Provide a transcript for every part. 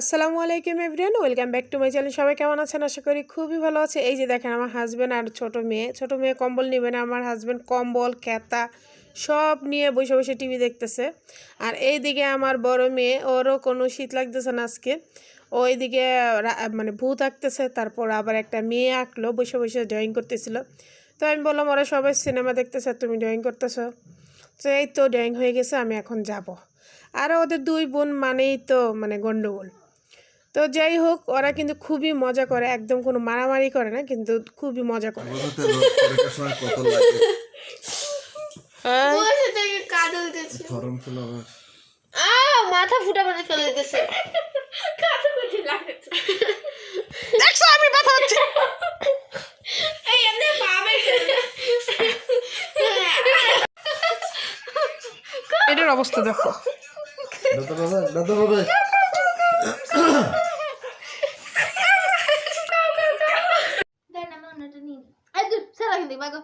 আসসালামু আলাইকুম everyone welcome back to my channel. সবাই কেমন আছেন? আশা করি খুবই ভালো আছে। এই যে দেখেন, আমার হাজব্যান্ড আর ছোট মেয়ে। ছোট মেয়ে কম্বল নেবে না, আমার হাজব্যান্ড কম্বল খেতা সব নিয়ে বসে বসে টিভি দেখতেছে। আর এইদিকে আমার বড় মেয়ে, ওরও কোনো শীত লাগতেছে না আজকে। ও এইদিকে মানে ভূত আঁকতেছে, তারপর আবার একটা মেয়ে আঁকলো, বসে বসে ড্রয়িং করতেছিল। তো আমি বললাম, ওরা সবাই সিনেমা দেখতেছে, তুমি ড্রয়িং করতেছো? তো এই তো ড্রয়িং হয়ে গেছে, আমি এখন যাব। আর ওদের দুই বোন মানেই তো মানে গন্ডগোল। তো যাই হোক ওরা কিন্তু খুবই মজা করে একদম কোনো মারামারি করে না কিন্তু খুবই মজা করে। হ্যাঁ? দিতেছে ফিল মাথা ফুটা মানে লাগছে দেখছ আমি ব্যথা হচ্ছে এই এমনি পাবে এটার অবস্থা দেখো। দাদা বাবা দাদা বাবা। কিন্তু বাগো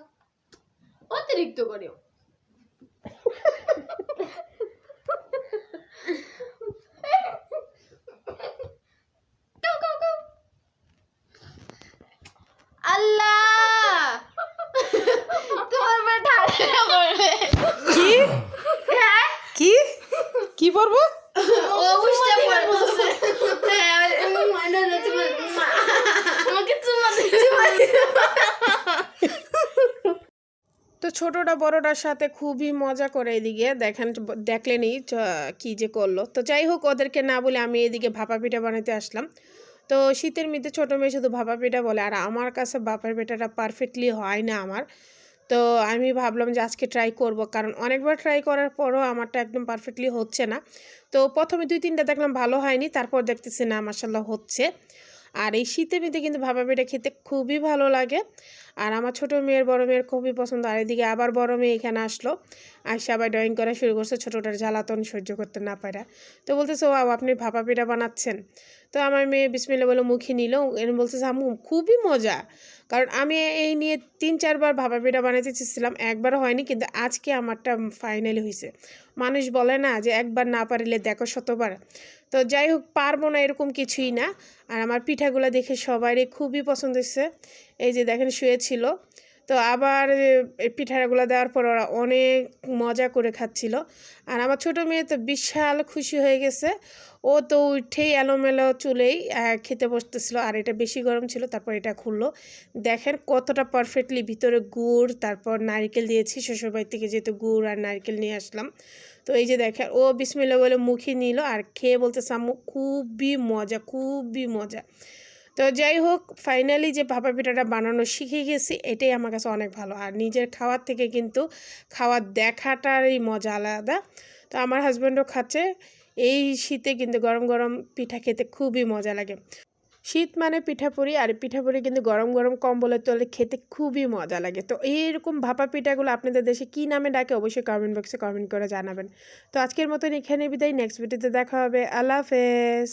অতিরিক্ত করিও. আল্লাহ! তোমার বেটা করবে কি হ্যাঁ কি কি পড়ব ও বুঝতে পারছে হ্যাঁ না না তোমার আমাকে তোমার তো ছোটটা বড়টার সাথে খুবই মজা করে এদিকে দেখেন দেখলেনি কি যে করল। তো যাই হোক, ওদেরকে না বলে আমি এদিকে ভাপা পিঠা বানাতে আসলাম। তো শীতের মধ্যে ছোটো মেয়ে শুধু ভাপা পিঠা বলে, আর আমার কাছে ভাপা পিঠাটা পারফেক্টলি হয় না আমার। তো আমি ভাবলাম যে আজকে ট্রাই করব, কারণ অনেকবার ট্রাই করার পরও আমারটা একদম পারফেক্টলি হচ্ছে না। তো প্রথমে দুই তিনটা দেখলাম ভালো হয়নি, তারপর দেখতেছি না মাসাল্লাহ হচ্ছে। আর এই শীতের মধ্যে কিন্তু ভাপা পিঠা খেতে খুবই ভালো লাগে। আর আমার ছোটো মেয়ের বড় মেয়ের খুবই পছন্দ। আর এদিকে আবার বড় মেয়ে এখানে আসলো। আর সবাই ড্রয়িং করা শুরু করছে। ছোটোটার জ্বালাতন সহ্য করতে না পারা। তো বলতেছে ও আপনি ভাপা পিঠা বানাচ্ছেন। তো আমার মেয়ে বিসমিল্লা বলে, মুখে নিল। এর বলতেছে, আম্মু, খুবই মজা। কারণ আমি এই নিয়ে তিন চারবার ভাপা পিঠা বানাতে চেয়েছিলাম। একবার হয়নি, কিন্তু আজকে আমারটা ফাইনালি হয়েছে মানুষ বলে না যে, একবার না পারিলে দেখো শতবার। তো যাই হোক, পারব না এরকম কিছুই না। আর আমার পিঠাগুলো দেখে সবারই খুবই পছন্দ হয়েছে এই যে দেখেন শুয়েছিল তো আবার পিঠাগুলো দেওয়ার পর ওরা অনেক মজা করে খাচ্ছিল। আর আমার ছোটো মেয়ে তো বিশাল খুশি হয়ে গেছে। ও তো উঠেই এলোমেলো চুলেই খেতে বসতেছিল। আর এটা বেশি গরম ছিল, তারপর এটা খুললো। দেখেন কতটা পারফেক্টলি ভিতরে গুড়, তারপর নারকেল দিয়েছি, শ্বশুরবাড়ি থেকে যেহেতু গুড় আর নারকেল নিয়ে আসলাম। তো এই যে দেখেন, ও বিসমিল্লা বলে মুখে নিল। আর খেয়ে বলতে সাম্মু খুবই মজা খুবই মজা। তো যাই হোক ফাইনালি যে ভাপা পিঠাটা বানানো শিখে গেছি, এটাই আমার কাছে অনেক ভালো। আর নিজের খাওয়ার থেকে কিন্তু খাওয়ার দেখাটারই মজা আলাদা। তো আমার হাজব্যান্ডও খাচ্ছে, এই শীতে কিন্তু গরম গরম পিঠা খেতে খুবই মজা লাগে। শীত মানে পিঠাপুরি, আর পিঠাপুরি কিন্তু গরম গরম কম্বলের তলে খেতে খুবই মজা লাগে। তো এইরকম ভাপা পিঠাগুলো আপনাদের দেশে কী নামে ডাকে অবশ্যই কমেন্ট বক্সে কমেন্ট করে জানাবেন। তো আজকের মতন এখানে বিদায় নেক্সট ভিডিওতে দেখা হবে। আল্লাহ হাফেজ।